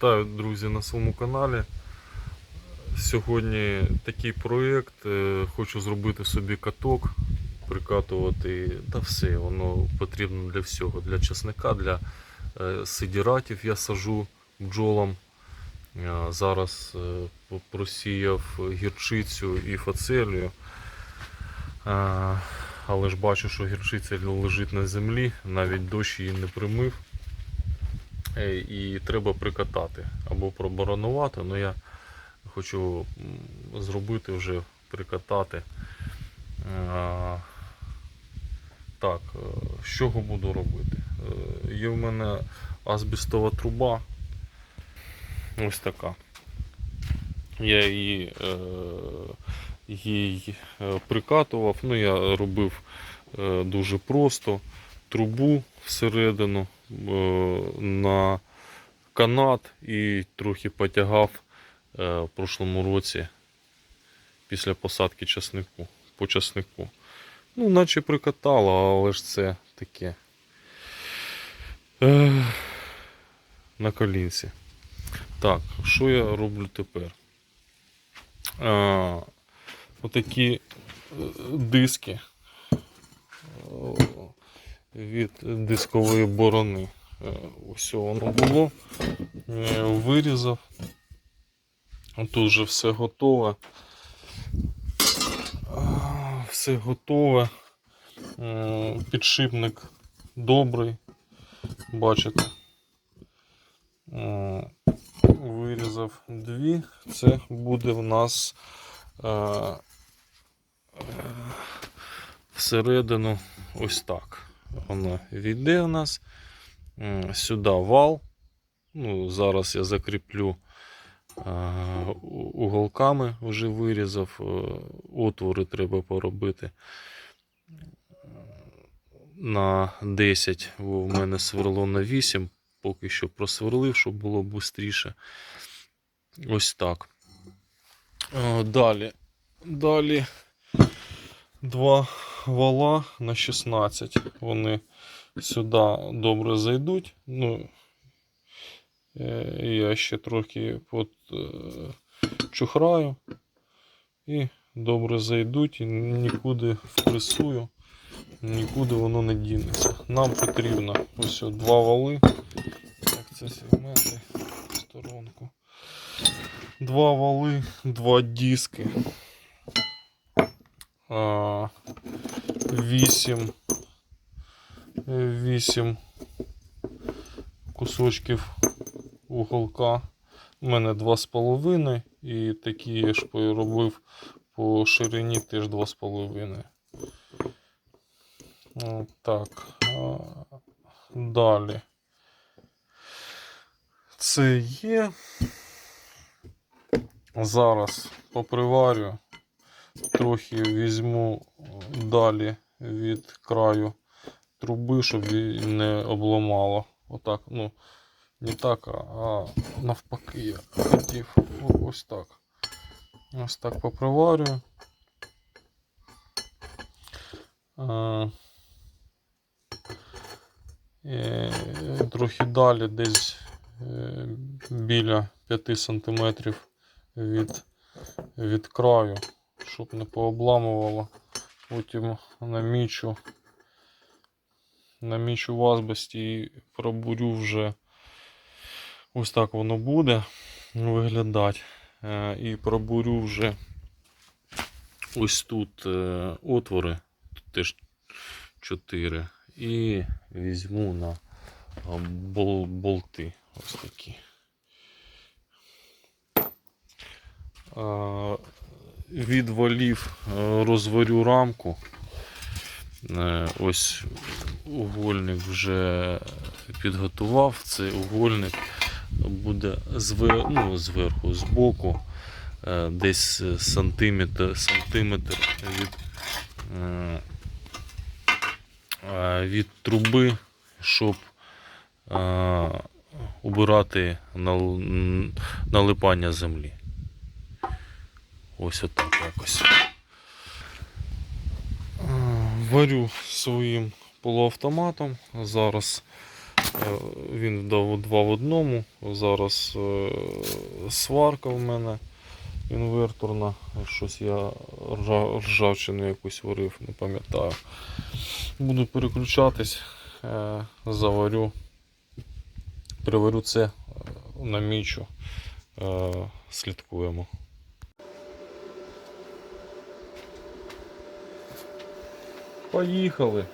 Вітаю, друзі, на своєму каналі. Сьогодні такий проєкт. е, Хочу зробити собі каток, прикатувати та все. Воно потрібно для всього. Для чесника, для е, сидіратів я сажу бджолам. Е, Зараз просіяв гірчицю і фацелію. Але ж бачу, що гірчиця лежить на землі, навіть дощ її не примив. І треба прикатати або пробаронувати. але я хочу зробити вже прикатати. Е, Так, е, з чого буду робити? Е, Є в мене асбестова труба. Ось така. Я її, е, прикатував. Ну, я робив дуже просто трубу всередину на канат і трохи потягав в прошлому році після посадки часнику, по часнику. Ну, наче прикатало, але ж це таке е, на колінці. Так, що я роблю тепер? А, отакі е, диски від дискової борони. Е, Ось воно було. Е, Вирізав. Тут вже все готове. Все готове. Підшипник добрий. Бачите. Вирізав дві. Це буде в нас е, е, всередину ось так. Воно війде у нас. Сюди вал. Ну, зараз я закріплю уголками, вже вирізав. е, Отвори треба поробити на 10, бо в мене сверло на 8. Поки що просверлив, щоб було швидше. Ось так. Е, Далі. Далі два вала на 16. Вони сюди добре зайдуть. Ну, е, я ще трохи е, чухраю і добре зайдуть і нікуди впресую, нікуди воно не дінеться. Нам потрібно ось два вали. Так, це сегменти сторонку. Два вали, два диски. А, вісім. Вісім кусочків уголка. У мене два з половиною і такі я ж робив по ширині теж два з половиною. От Так. Далі. Це є. Зараз поприварю. Трохи візьму далі від краю труби, щоб її не обламало. Отак, ну, не так, а навпаки я хотів. Ось так. Ось так поприварюю. Е, трохи далі, десь е, біля 5 см від, від краю, щоб не пообламувало. Потім намічу, намічу в азбесті і пробурю вже ось так воно буде виглядати. Е, І пробурю вже ось тут е, отвори, тут теж 4. І візьму на болти ось такі. А, Від валів е, розварю рамку. Е, Ось угольник вже підготував. Цей угольник буде звер... ну, зверху, збоку е, десь сантиметр, сантиметр від, е, е, від труби, щоб е, убирати налипання землі. Ось отак якось. Е, Варю своїм полуавтоматом. Зараз е, він дав два в одному. Зараз е, сварка в мене інверторна. Щось я ржавчину якусь варив, не пам'ятаю. Буду переключатись, е, заварю, приварю це, е, намічу, е, слідкуємо. Поїхали.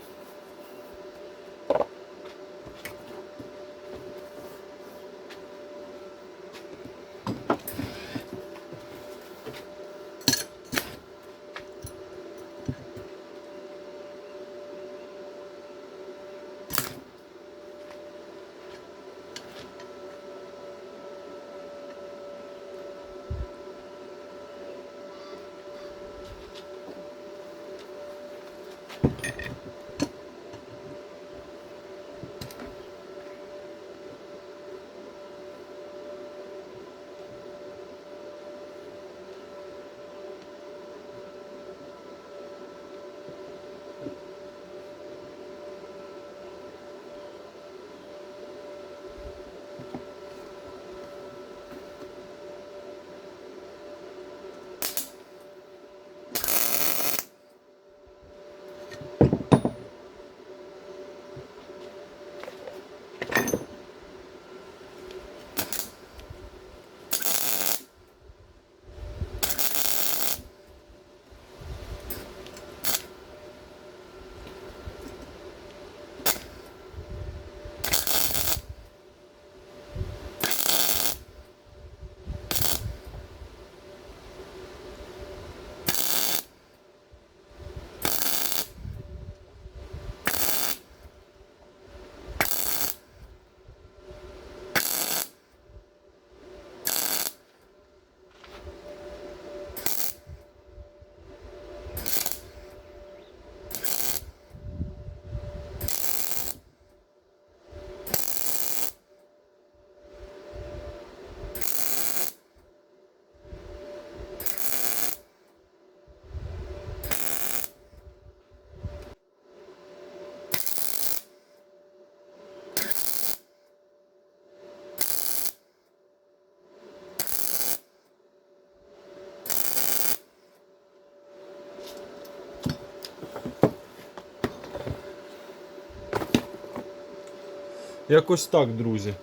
Якось так, друзі.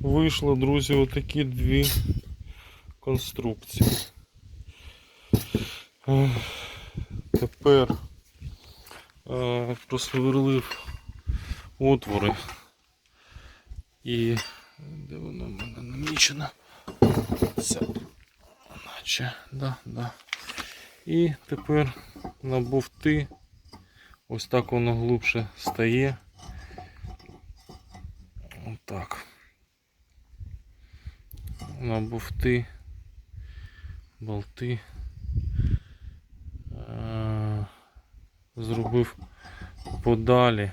Вийшло, друзі, отакі дві конструкції. Тепер е, просверлив отвори і де воно в мене намічено? Це наче, да, да. І тепер на бовти ось так воно глибше стає. Отак. На бовти, болти. Е, Зробив подалі.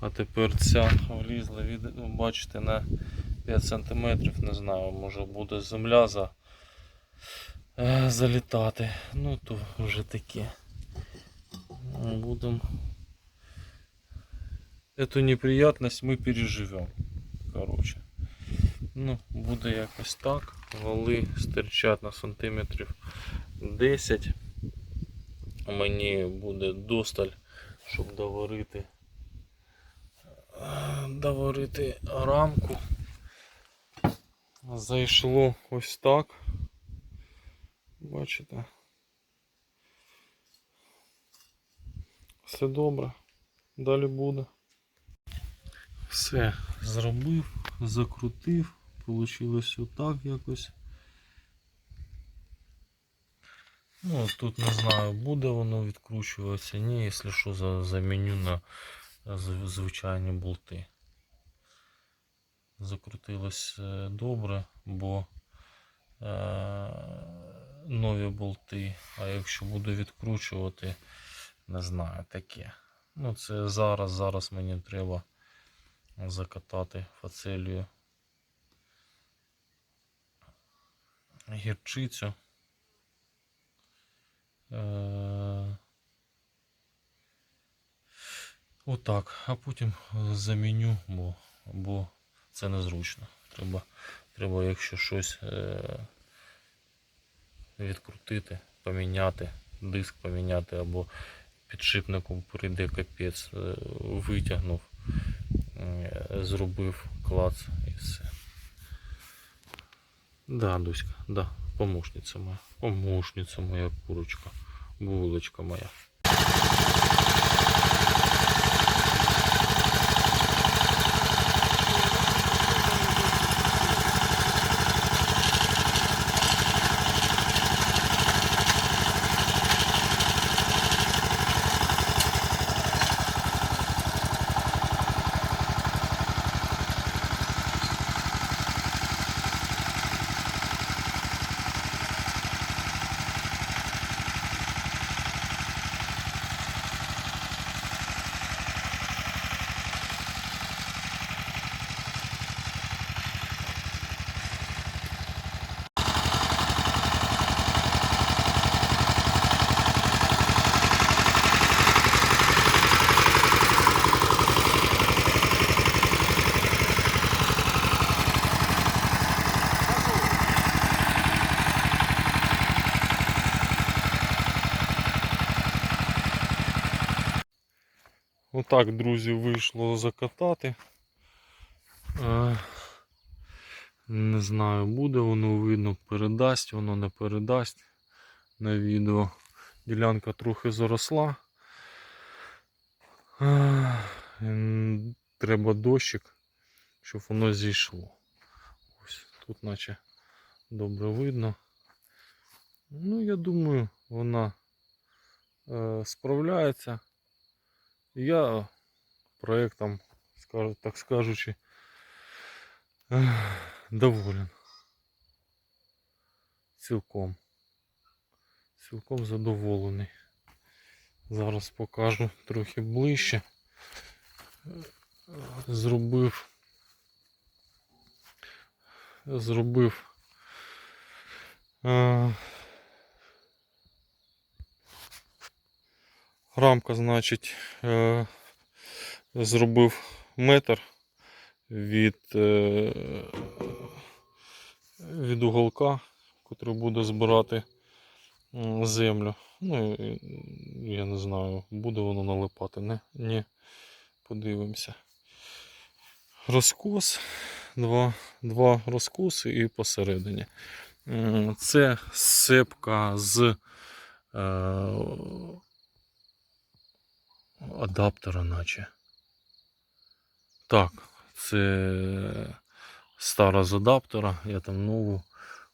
А тепер ця влізла від, бачите, на 5 см, не знаю, може буде земля за, е, залітати. Ну то вже таке. Будем. Эту неприятность ми переживемо. Короче. Ну, буде якось так. Вали стирчать на сантиметрів 10. Мені буде досталь, щоб доварити е, доварити рамку. Зайшло ось так. Бачите? Все добре. Далі буде. Все зробив, закрутив, Получилось отак якось. Ну, тут не знаю, буде воно відкручуватися, ні, якщо що, заміню на звичайні болти. Закрутилось е, добре, бо е, нові болти, а якщо буду відкручувати, не знаю, таке. Ну, це зараз, зараз мені треба закатати фацелію гірчицю. Е, Отак, а потім заміню, бо, бо це незручно. Треба, треба якщо щось е, відкрутити, поміняти, диск поміняти або підшипником прийде капець, е, витягнув, е, зробив клац і все. Да, Дуська, да, помощниця моя. Помощниця моя курочка. Булочка моя. Отак, друзі, вийшло закатати. Е, Не знаю, буде воно видно, передасть, воно не передасть на відео. Ділянка трохи заросла. Е, Треба дощик, щоб воно зійшло. Ось тут наче добре видно. Ну, я думаю, вона е, справляється. Я проектом, скажу- так скажучи, доволен. Цілком. Цілком задоволений. Зараз покажу трохи ближче. Зробив. Зробив. Рамка, значить, е, зробив метр від, е, від уголка, котрий буде збирати землю. Ну, я не знаю, буде воно налипати. Не? Ні. Подивимося. Розкос, два, два розкоси і посередині. Це сепка з е, адаптера, наче. Так, це стара з адаптера. Я там нову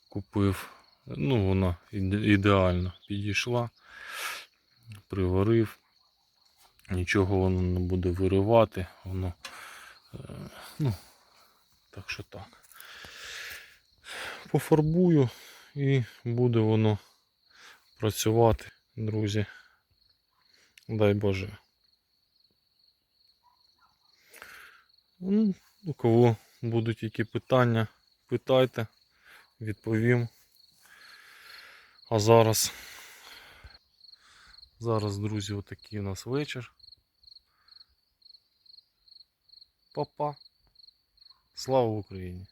купив. Ну, вона ідеально підійшла. Приварив. Нічого воно не буде виривати. Воно. е, Ну, так що так. Пофарбую і буде воно працювати, друзі. Дай Боже. Ну, у кого будуть які питання, питайте, відповім. А зараз, зараз, друзі, отакий у нас вечір. Па-па. Слава Україні!